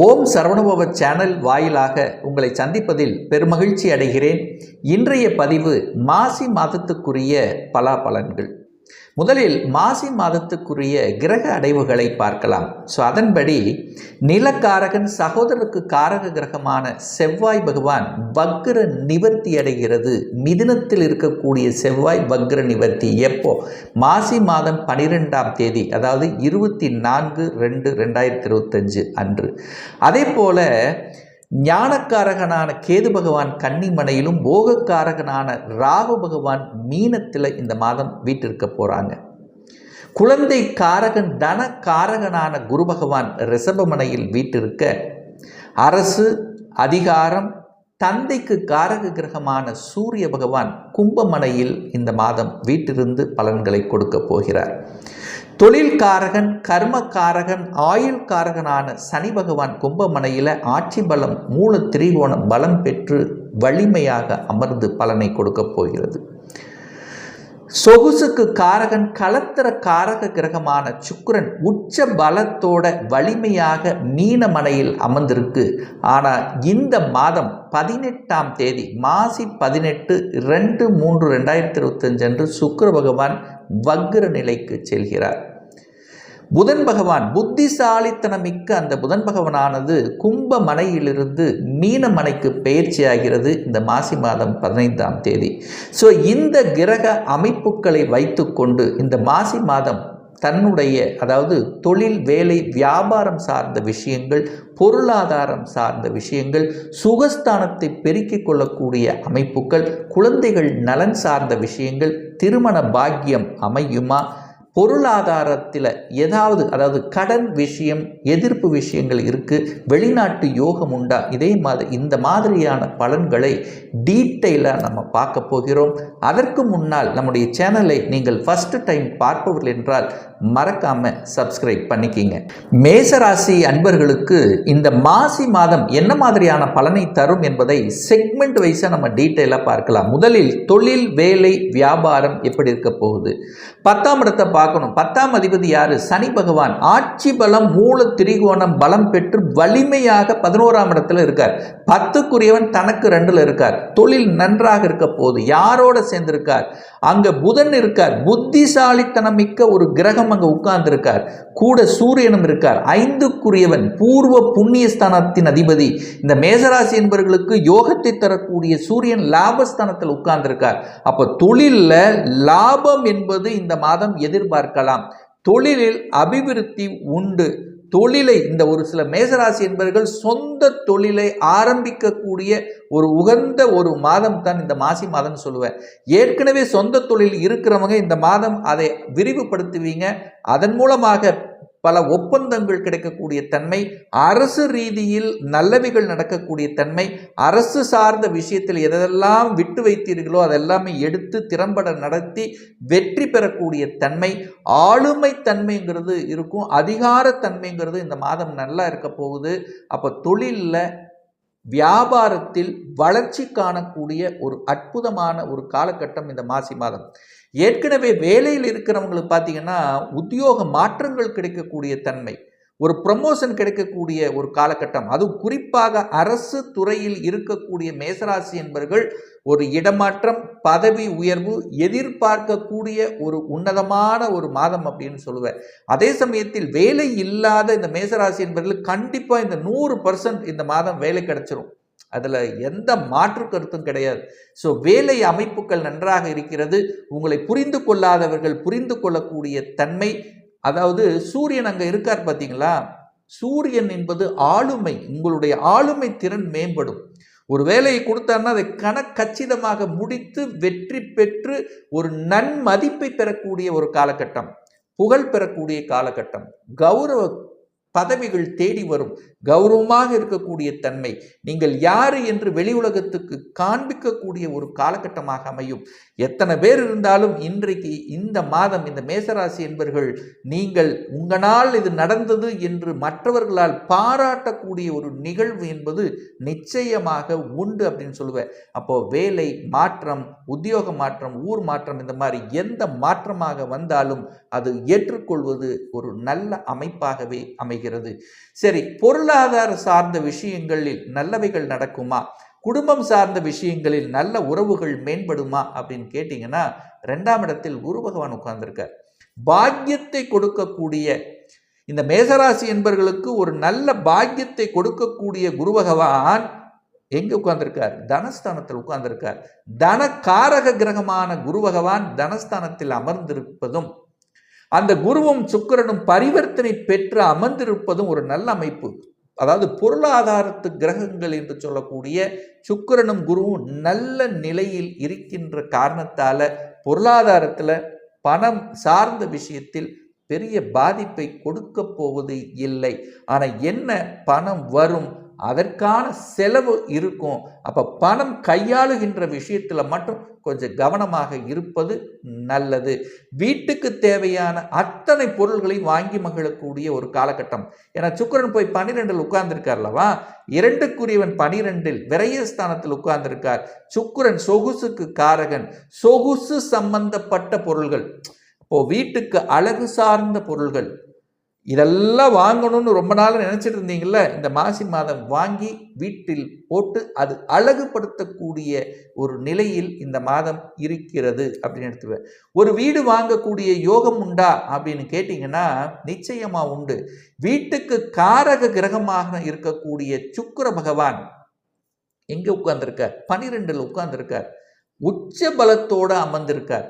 ஓம் Saravanabhava channel வாயிலாக உங்களை சந்திப்பதில் பெருமகிழ்ச்சி அடைகிறேன். இன்றைய பதிவு மாசி மாதத்துக்குரிய பலாபலன்கள். முதலில் மாசி மாதத்துக்குரிய கிரக அடைவுகளை பார்க்கலாம். ஸோ அதன்படி நிலக்காரகன் சகோதரருக்கு காரக கிரகமான செவ்வாய் பகவான் வக்ர நிவர்த்தி அடைகிறது. மிதினத்தில் இருக்கக்கூடிய செவ்வாய் வக்ர நிவர்த்தி. எப்போ? மாசி மாதம் பனிரெண்டாம் தேதி அதாவது இருபத்தி நான்கு ரெண்டு ரெண்டாயிரத்தி இருபத்தஞ்சு அன்று. அதே போல ஞானக்காரகனான கேது பகவான் கன்னிமனையிலும் போகக்காரகனான ராகு பகவான் மீனத்தில் இந்த மாதம் வீட்டிற்க போகிறாங்க குழந்தை காரகன் தன காரகனான குரு பகவான் ரிஷபமனையில் வீட்டிருக்க அரசு அதிகாரம் தந்தைக்கு காரக கிரகமான சூரிய பகவான் கும்பமனையில் இந்த மாதம் வீட்டிலிருந்து பலன்களை கொடுக்க போகிறார். தொழில்காரகன் கர்மக்காரகன் ஆயுள்காரகனான சனி பகவான் கும்பமனையில் ஆட்சி பலம் மூல திரிகோணம் பலம் பெற்று வலிமையாக அமர்ந்து பலனை கொடுக்கப் போகிறது. சொகுசுக்கு காரகன் கலத்திர காரக கிரகமான சுக்கரன் உச்ச பலத்தோட வலிமையாக மீனமனையில் அமர்ந்திருக்கு. ஆனால் இந்த மாதம் பதினெட்டாம் தேதி மாசி பதினெட்டு ரெண்டு மூன்று ரெண்டாயிரத்தி இருபத்தஞ்சு அன்று சுக்கர பகவான் வக்ர நிலைக்கு செல்கிறார். புதன் பகவான் புத்திசாலித்தனமிக்க அந்த புதன் பகவானானது கும்ப மனையிலிருந்து மீன மனைக்கு பயிற்சி ஆகிறது இந்த மாசி மாதம் பதினைந்தாம் தேதி. ஸோ இந்த கிரக அமைப்புகளை வைத்துக்கொண்டு இந்த மாசி மாதம் தன்னுடைய அதாவது தொழில் வேலை வியாபாரம் சார்ந்த விஷயங்கள் பொருளாதாரம் சார்ந்த விஷயங்கள் சுகஸ்தானத்தை பெருக்கிக் கொள்ளக்கூடிய அமைப்புகள் குழந்தைகள் நலன் சார்ந்த விஷயங்கள் திருமண பாக்கியம் அமையுமா பொருளாதாரத்தில் ஏதாவது அதாவது கடன் விஷயம் எதிர்ப்பு விஷயங்கள் இருக்குது வெளிநாட்டு யோகம் உண்டா? இதே மாதிரி இந்த மாதிரியான பலன்களை டீட்டெயிலாக நம்ம பார்க்க போகிறோம். அதற்கு முன்னால் நம்முடைய சேனலை நீங்கள் ஃபஸ்ட்டு டைம் பார்ப்பவர்கள் என்றால் மறக்காமல் சப்ஸ்கிரைப் பண்ணிக்கிங்க. மேசராசி அன்பர்களுக்கு இந்த மாசி மாதம் என்ன மாதிரியான பலனை தரும் என்பதை செக்மெண்ட் வைஸாக நம்ம டீட்டெயிலாக பார்க்கலாம். முதலில் தொழில் வேலை வியாபாரம் எப்படி இருக்க போகுது? பத்தாம் இடத்தை பார்க்கணும். பத்தாம் அதிபதி யாரு? சனி பகவான். ஆட்சி பலம் மூல திரிகோணம் பலம் பெற்று வலிமையாக பதினோராம் இடத்துல இருக்கார். பத்துக்குரியவன் தனக்கு ரெண்டுல இருக்கார். தொழில் நன்றாக இருக்க போது யாரோட சேர்ந்திருக்கார்? அங்க புதன் இருக்கார். புத்திசாலித்தனம் மிக்க ஒரு கிரகம் அங்க உட்கார்ந்து இருக்கார் கூட சூரியனும் இருக்கார். ஐந்துக்குரியவன் பூர்வ புண்ணியஸ்தானத்தின் அதிபதி. இந்த மேசராசி என்பவர்களுக்கு யோகத்தை தரக்கூடிய சூரியன் லாபஸ்தானத்தில் உட்கார்ந்திருக்கார். அப்போ தொழிலில் லாபம் என்பது இந்த மாதம் எதிர்பார்க்கலாம் தொழிலில் அபிவிருத்தி உண்டு. தொழிலை இந்த ஒரு சில மேசராசி என்பவர்கள் சொந்த தொழிலை ஆரம்பிக்கக்கூடிய ஒரு உகந்த ஒரு மாதம் தான் இந்த மாசி மாதம்னு சொல்லுவேன். ஏற்கனவே சொந்த தொழில் இருக்கிறவங்க இந்த மாதம் அதை விரிவுபடுத்துவீங்க. அதன் மூலமாக பல ஒப்பந்தங்கள் கிடைக்கக்கூடிய தன்மை அரசு ரீதியில் நல்லவைகள் நடக்கக்கூடிய தன்மை அரசு சார்ந்த விஷயத்தில் எதெல்லாம் விட்டு வைத்தீர்களோ அதெல்லாமே எடுத்து திறம்பட நடத்தி வெற்றி பெறக்கூடிய தன்மை ஆளுமை தன்மைங்கிறது இருக்கும் அதிகார தன்மைங்கிறது இந்த மாதம் நல்லா இருக்க போகுது. அப்போ தொழிலில் வியாபாரத்தில் வளர்ச்சி காணக்கூடிய ஒரு அற்புதமான ஒரு காலகட்டம் இந்த மாசி மாதம். ஏற்கனவே வேலையில் இருக்கிறவங்களுக்கு பார்த்தீங்கன்னா உத்தியோக மாற்றங்கள் கிடைக்கக்கூடிய தன்மை ஒரு ப்ரமோஷன் கிடைக்கக்கூடிய ஒரு காலகட்டம். அதுவும் குறிப்பாக அரசு துறையில் இருக்கக்கூடிய மேசராசி என்பவர்கள் ஒரு இடமாற்றம் பதவி உயர்வு எதிர்பார்க்கக்கூடிய ஒரு உன்னதமான ஒரு மாதம் அப்படின்னு சொல்லுவேன். அதே சமயத்தில் வேலை இல்லாத இந்த மேசராசி என்பவர்கள் கண்டிப்பாக இந்த நூறு பர்சன்ட் இந்த மாதம் வேலை கிடைச்சிரும். அதில் எந்த மாற்று கருத்தும் கிடையாது. ஸோ வேலை அமைப்புகள் நன்றாக இருக்கிறது உங்களை புரிந்து கொள்ளாதவர்கள் புரிந்து கொள்ளக்கூடிய தன்மை அதாவது சூரியன் அங்கே இருக்கார் பார்த்தீங்களா சூரியன் என்பது ஆளுமை உங்களுடைய ஆளுமை திறன் மேம்படும். ஒரு வேலையை கொடுத்தாருன்னா அதை கணக்கச்சிதமாக முடித்து வெற்றி பெற்று ஒரு நன்மதிப்பை பெறக்கூடிய ஒரு காலகட்டம் புகழ் பெறக்கூடிய காலகட்டம் கௌரவ பதவிகள் தேடி வரும். கௌரவமாக இருக்கக்கூடிய தன்மை. நீங்கள் யாரு என்று வெளி உலகத்துக்கு காண்பிக்கக்கூடிய ஒரு காலகட்டமாக அமையும். எத்தனை பேர் இருந்தாலும் இன்றைக்கு இந்த மாதம் இந்த மேசராசி என்பவர்கள் நீங்கள் உங்களால் இது நடந்தது என்று மற்றவர்களால் பாராட்டக்கூடிய ஒரு நிகழ்வு என்பது நிச்சயமாக உண்டு அப்படின்னு சொல்லுவேன். அப்போ வேலை மாற்றம் உத்தியோக மாற்றம் ஊர் மாற்றம் இந்த மாதிரி எந்த மாற்றமாக வந்தாலும் அது ஏற்றுக்கொள்வது ஒரு நல்ல அமைப்பாகவே அமைகிறது. சரி பொருள் பொருளாதார சார்ந்த விஷயங்களில் நல்லவைகள் நடக்குமா? குடும்பம் சார்ந்த விஷயங்களில் நல்ல உறவுகள் மேம்படுமா? அப்படின்னு கேட்டிங்கன்னா ரெண்டாம் இடத்தில் குரு பகவான் உட்கார்ந்திருக்கார். பாக்கியத்தை கொடுக்கக்கூடிய இந்த மேசராசி என்பர்களுக்கு ஒரு நல்ல பாக்கியத்தை கொடுக்கக்கூடிய குரு பகவான் எங்க உட்கார்ந்திருக்கார்? தனஸ்தானத்தில் உட்கார்ந்துருக்கார். தன காரக கிரகமான குரு பகவான் தனஸ்தானத்தில் அமர்ந்திருப்பதும் அந்த குருவும் சுக்கிரனும் பரிவர்த்தனை பெற்று அமர்ந்திருப்பதும் ஒரு நல்ல அமைப்பு. அதாவது பொருளாதாரத்து கிரகங்கள் என்று சொல்லக்கூடிய சுக்கிரனும் குருவும் நல்ல நிலையில் இருக்கின்ற காரணத்தால பொருளாதாரத்தில் பணம் சார்ந்த விஷயத்தில் பெரிய பாதிப்பை கொடுக்க போவது இல்லை. ஆனால் என்ன பணம் வரும் அதற்கான செலவு இருக்கும். அப்போ பணம் கையாளுகின்ற விஷயத்தில் மட்டும் கொஞ்சம் கவனமாக இருப்பது நல்லது. வீட்டுக்கு தேவையான அத்தனை பொருள்களையும் வாங்கி மகிழக்கூடிய ஒரு காலகட்டம். ஏன்னா சுக்கரன் போய் பனிரெண்டில் உட்கார்ந்துருக்கார்லவா? இரண்டுக்குரியவன் பனிரெண்டில் விரயஸ்தானத்தில் உட்கார்ந்திருக்கார். சுக்கரன் சொகுசுக்கு காரகன். சொகுசு சம்பந்தப்பட்ட பொருள்கள். இப்போ வீட்டுக்கு அழகு சார்ந்த பொருள்கள். இதெல்லாம் வாங்கணும்னு ரொம்ப நாள் நினச்சிட்டு இருந்தீங்கல்ல? இந்த மாசி மாதம் வாங்கி வீட்டில் போட்டு அது அழகுபடுத்தக்கூடிய ஒரு நிலையில் இந்த மாதம் இருக்கிறது அப்படின்னு எடுத்துவேன் ஒரு வீடு வாங்கக்கூடிய யோகம் உண்டா அப்படின்னு கேட்டிங்கன்னா நிச்சயமாக உண்டு. வீட்டுக்கு காரக கிரகமாக இருக்கக்கூடிய சுக்கர பகவான் எங்கே உட்கார்ந்துருக்கார்? பனிரெண்டில் உட்கார்ந்துருக்கார். உச்ச பலத்தோடு அமர்ந்திருக்கார்.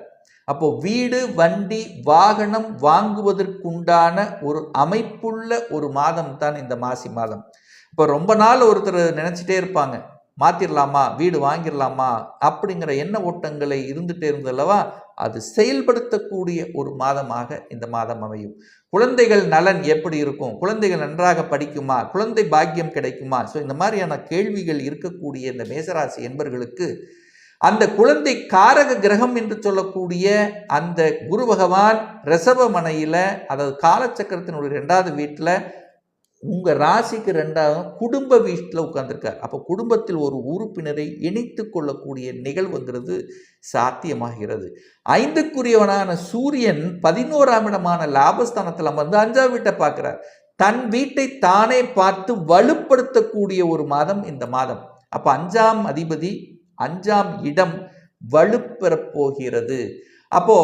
அப்போ வீடு வண்டி வாகனம் வாங்குவதற்குண்டான ஒரு அமைப்புள்ள ஒரு மாதம் தான் இந்த மாசி மாதம். இப்போ ரொம்ப நாள் ஒருத்தர் நினச்சிட்டே இருப்பாங்க. மாற்றிடலாமா வீடு வாங்கிடலாமா அப்படிங்கிற எண்ண ஓட்டங்களை இருந்துகிட்டே இருந்தல்லவா? அது செயல்படுத்தக்கூடிய ஒரு மாதமாக இந்த மாதம் அமையும். குழந்தைகள் நலன் எப்படி இருக்கும்? குழந்தைகள் நன்றாக படிக்குமா? குழந்தை பாக்கியம் கிடைக்குமா? ஸோ இந்த மாதிரியான கேள்விகள் இருக்கக்கூடிய இந்த மேசராசி என்பர்களுக்கு அந்த குழந்தை காரக கிரகம் என்று சொல்லக்கூடிய அந்த குரு பகவான் ரிசவமனையில் அதாவது காலச்சக்கரத்தினுடைய ரெண்டாவது வீட்டில் உங்கள் ராசிக்கு ரெண்டாவது குடும்ப வீட்டில் உட்காந்துருக்கார் அப்போ குடும்பத்தில் ஒரு உறுப்பினரை இணைத்து கொள்ளக்கூடிய நிகழ்வுங்கிறது சாத்தியமாகிறது. ஐந்துக்குரியவனான சூரியன் பதினோராம் இடமான லாபஸ்தானத்தில் அமர்ந்து அஞ்சாம் வீட்டை பார்க்குறார். தன் வீட்டை தானே பார்த்து வலுப்படுத்தக்கூடிய ஒரு மாதம் இந்த மாதம். அப்போ அஞ்சாம் அதிபதி அஞ்சாம் இடம் வலுப்பெறப் போகிறது. அப்போ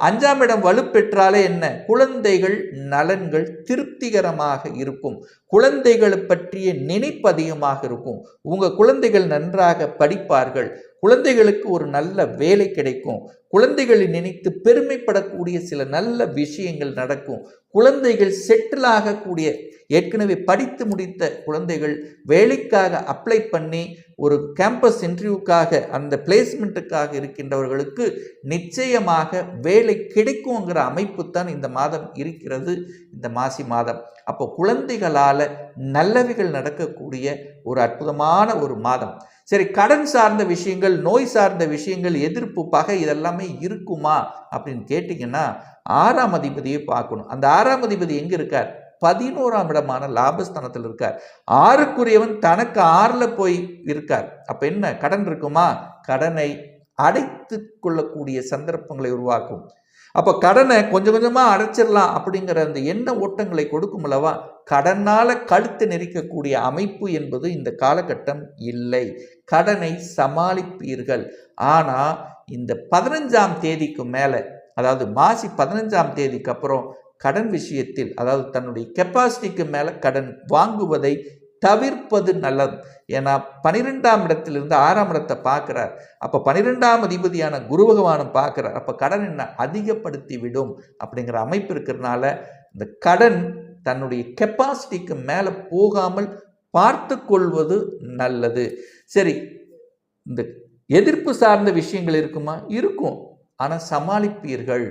அஞ்சாம் இடம் வலுப்பெற்றாலே என்ன? குழந்தைகள் நலன்கள் திருப்திகரமாக இருக்கும். குழந்தைகளை பற்றிய நினைப்பு அதிகமாக இருக்கும். உங்க குழந்தைகள் நன்றாக படிப்பார்கள். குழந்தைகளுக்கு ஒரு நல்ல வேலை கிடைக்கும். குழந்தைகளை நினைத்து பெருமைப்படக்கூடிய சில நல்ல விஷயங்கள் நடக்கும். குழந்தைகள் செட்டில் ஆகக்கூடிய ஏற்கனவே படித்து முடித்த குழந்தைகள் வேலைக்காக அப்ளை பண்ணி ஒரு கேம்பஸ் இன்டர்வியூக்காக அந்த பிளேஸ்மெண்ட்டுக்காக இருக்கின்றவர்களுக்கு நிச்சயமாக வேலை கிடைக்குங்கிற அமைப்பு தான் இந்த மாதம் இருக்கிறது இந்த மாசி மாதம். அப்போ குழந்தைகளால் நல்லவைகள் நடக்கக்கூடிய ஒரு அற்புதமான ஒரு மாதம். சரி கடன் சார்ந்த விஷயங்கள் நோய் சார்ந்த விஷயங்கள் எதிர்ப்பு பகை இதெல்லாமே இருக்குமா அப்படின்னு கேட்டிங்கன்னா ஆறாம் அதிபதியை பார்க்கணும். அந்த ஆறாம் அதிபதி எங்கே இருக்கார்? பதினோராம் இடமான லாபஸ்தானத்தில் இருக்கார். ஆறுக்குரியவன் தனக்கு ஆறில் போய் இருக்கார். அப்போ என்ன? கடன் இருக்குமா? கடனை அடைத்து கொள்ளக்கூடிய சந்தர்ப்பங்களை உருவாக்கும். அப்போ கடனை கொஞ்சம் கொஞ்சமாக அடைச்சிடலாம் அப்படிங்கிற அந்த எண்ண ஓட்டங்களை கொடுக்கும் அல்லவா? கடனால் கழுத்து நெரிக்கக்கூடிய அமைப்பு என்பது இந்த காலகட்டம் இல்லை. கடனை சமாளிப்பீர்கள். ஆனால் இந்த பதினஞ்சாம் தேதிக்கு மேலே அதாவது மாசி பதினஞ்சாம் தேதிக்கு அப்புறம் கடன் விஷயத்தில் அதாவது தன்னுடைய கெப்பாசிட்டிக்கு மேலே கடன் வாங்குவதை தவிர்ப்பது நல்லது. ஏன்னா பனிரெண்டாம் இடத்திலிருந்து ஆறாம் இடத்தை பார்க்குறார். அப்போ பனிரெண்டாம் அதிபதியான குரு பகவானும் பார்க்குறார். அப்போ கடன் என்ன? அதிகப்படுத்தி விடும் அப்படிங்கிற அமைப்பு இருக்கிறதுனால இந்த கடன் தன்னுடைய கெப்பாசிட்டிக்கு மேலே போகாமல் பார்த்து கொள்வது நல்லது. சரி இந்த எதிர்ப்பு சார்ந்த விஷயங்கள் இருக்குமா? இருக்கும். ஆனால் சமாளிப்பீர்கள்.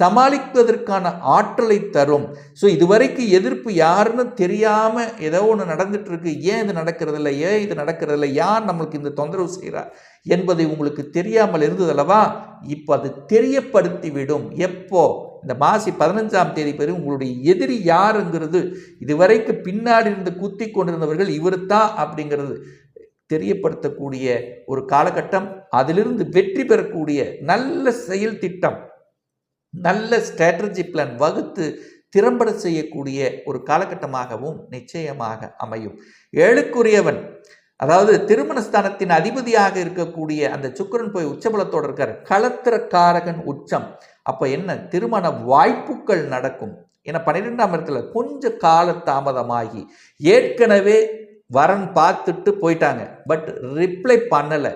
சமாளிப்பதற்கான ஆற்றலை தரும். ஸோ இதுவரைக்கும் எதிர்ப்பு யாருன்னு தெரியாமல் ஏதோ ஒன்று நடந்துட்டு இருக்கு ஏன் இது நடக்கிறதில்ல? ஏன் இது நடக்கிறதில்ல? யார் நம்மளுக்கு இந்த தொந்தரவு செய்கிறார் என்பதை உங்களுக்கு தெரியாமல் இருந்ததல்லவா இப்போ அது தெரியப்படுத்திவிடும். எப்போ? இந்த மாசி பதினஞ்சாம் தேதி பேர் உங்களுடைய எதிரி யாருங்கிறது இதுவரைக்கு பின்னாடி இருந்து குத்தி கொண்டிருந்தவர்கள் இவர் தான் அப்படிங்கிறது. தெரியப்படுத்தக்கூடிய ஒரு காலகட்டம் அதிலிருந்து வெற்றி பெறக்கூடிய நல்ல செயல் திட்டம் நல்ல ஸ்ட்ராட்டஜி பிளான் வகுத்து திறம்பட செய்யக்கூடிய ஒரு காலகட்டமாகவும் நிச்சயமாக அமையும். ஏழுக்குரியவன் அதாவது திருமணஸ்தானத்தின் அதிபதியாக இருக்கக்கூடிய அந்த சுக்கிரன் போய் உச்சபலத்தோடு இருக்கார். களத்திரக்காரகன் உச்சம். அப்போ என்ன? திருமண வாய்ப்புகள் நடக்கும். ஏன்னா பன்னிரெண்டாம் இடத்துல கொஞ்சம் கால தாமதமாகி ஏற்கனவே வரன் பார்த்துட்டு போயிட்டாங்க. பட் ரிப்ளை பண்ணலை.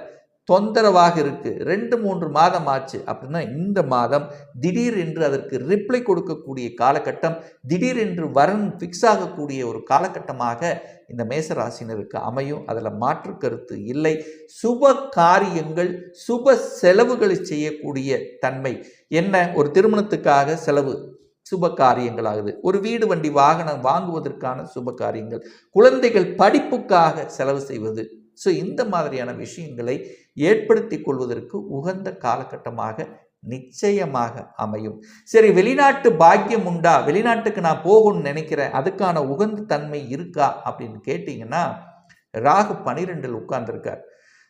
தொந்தரவாக இருக்குது ரெண்டு மூன்று மாதம் ஆச்சு அப்படின்னா இந்த மாதம் திடீர் என்று அதற்கு ரிப்ளை கொடுக்கக்கூடிய காலகட்டம் திடீர் என்று வரன் ஃபிக்ஸ் ஆகக்கூடிய ஒரு காலகட்டமாக இந்த மேசராசினருக்கு அமையும். அதில் மாற்று கருத்து இல்லை. சுப காரியங்கள் சுப செலவுகளை செய்யக்கூடிய தன்மை. என்ன? ஒரு திருமணத்துக்காக செலவு. சுப காரியங்களாகுது ஒரு வீடு வண்டி வாகனம் வாங்குவதற்கான சுப காரியங்கள் குழந்தைகள் படிப்புக்காக செலவு செய்வது. ஸோ இந்த மாதிரியான விஷயங்களை ஏற்படுத்தி கொள்வதற்கு உகந்த காலகட்டமாக நிச்சயமாக அமையும். சரி வெளிநாட்டு பாக்கியம் உண்டா? வெளிநாட்டுக்கு நான் போகணும்னு நினைக்கிறேன். அதுக்கான உகந்த தன்மை இருக்கா? அப்படின்னு கேட்டிங்கன்னா ராகு பனிரெண்டில் உட்கார்ந்துருக்கார்.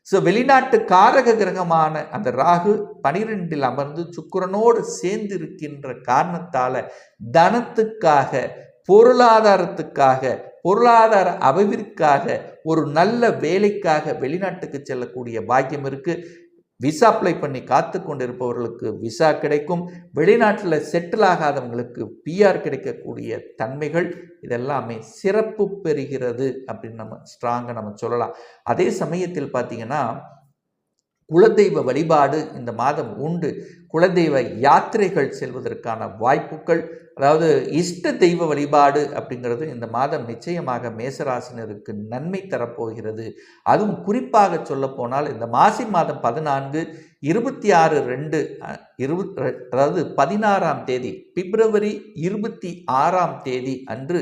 ஸோ வெளிநாட்டு காரக கிரகமான அந்த ராகு பனிரெண்டில் அமர்ந்து சுக்கரனோடு சேர்ந்து இருக்கின்ற காரணத்தால் தனத்துக்காக பொருளாதாரத்துக்காக பொருளாதார அபிவிற்காக ஒரு நல்ல வேலைக்காக வெளிநாட்டுக்கு செல்லக்கூடிய பாக்கியம் இருக்குது விசா அப்ளை பண்ணி காத்து கொண்டிருப்பவர்களுக்கு விசா கிடைக்கும். வெளிநாட்டில் செட்டில் ஆகாதவங்களுக்கு பிஆர் கிடைக்கக்கூடிய தன்மைகள் இதெல்லாமே சிறப்பு பெறுகிறது அப்படின்னு நம்ம ஸ்ட்ராங்காக நம்ம சொல்லலாம். அதே சமயத்தில் பார்த்தீங்கன்னா குலதெய்வ வழிபாடு இந்த மாதம் உண்டு. குலதெய்வ யாத்திரைகள் செல்வதற்கான வாய்ப்புகள் அதாவது இஷ்ட தெய்வ வழிபாடு அப்படிங்கிறது இந்த மாதம் நிச்சயமாக மேசராசினருக்கு நன்மை தரப்போகிறது. அதுவும் குறிப்பாக சொல்லப்போனால் இந்த மாசி மாதம் பதினான்கு இருபத்தி ஆறு ரெண்டு இருபத் அதாவது பதினாறாம் தேதி பிப்ரவரி இருபத்தி ஆறாம் தேதி அன்று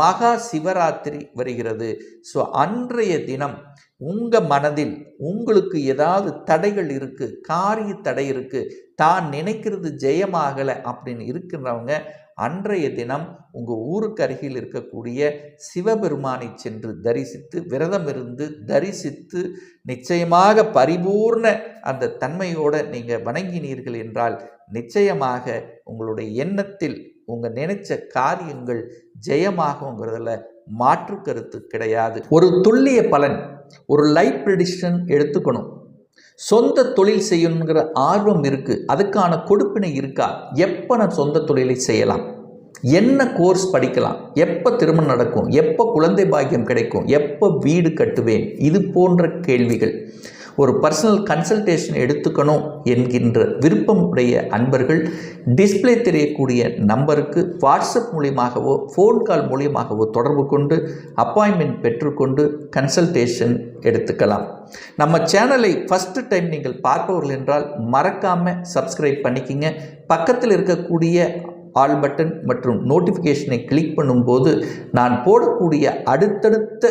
மகா சிவராத்திரி வருகிறது. ஸோ அன்றைய தினம் உங்கள் மனதில் உங்களுக்கு ஏதாவது தடைகள் இருக்குது காரிய தடை இருக்குது தான் நினைக்கிறது ஜெயமாகலை அப்படின்னு இருக்கின்றவங்க அன்றைய தினம் உங்கள் ஊருக்கு அருகில் இருக்கக்கூடிய சிவபெருமானை சென்று தரிசித்து விரதம் இருந்து தரிசித்து நிச்சயமாக பரிபூர்ண அந்த தன்மையோடு நீங்கள் வணங்கினீர்கள் என்றால் நிச்சயமாக உங்களுடைய எண்ணத்தில் உங்கள் நினைச்ச காரியங்கள் ஜெயமாகுங்கிறதுல மாற்று கருத்து கிடையாது. ஒரு துல்லிய பலன் ஒரு லைஃப் ப்ரெடிஷன் எடுத்துக்கணும். சொந்த தொழில் செய்யணுங்கிற ஆர்வம் இருக்குது அதுக்கான கொடுப்பினை இருக்கா? எப்போ நான் சொந்த தொழிலை செய்யலாம்? என்ன கோர்ஸ் படிக்கலாம்? எப்போ திருமணம் நடக்கும்? எப்போ குழந்தை பாக்கியம் கிடைக்கும்? எப்போ வீடு கட்டுவேன்? இது போன்ற கேள்விகள். ஒரு பர்சனல் கன்சல்டேஷன் எடுத்துக்கணும் என்கின்ற விருப்பம் உடைய அன்பர்கள் டிஸ்பிளே தெரியக்கூடிய நம்பருக்கு வாட்ஸ்அப் மூலியமாகவோ ஃபோன் கால் மூலியமாகவோ தொடர்பு கொண்டு அப்பாயின்மெண்ட் பெற்றுக்கொண்டு கன்சல்டேஷன் எடுத்துக்கலாம். நம்ம சேனலை ஃபஸ்ட்டு டைம் நீங்கள் பார்ப்பவர்கள் என்றால் மறக்காமல் சப்ஸ்கிரைப் பண்ணிக்கிங்க. பக்கத்தில் இருக்கக்கூடிய ஆல் பட்டன் மற்றும் நோட்டிஃபிகேஷனை கிளிக் பண்ணும்போது நான் போடக்கூடிய அடுத்தடுத்த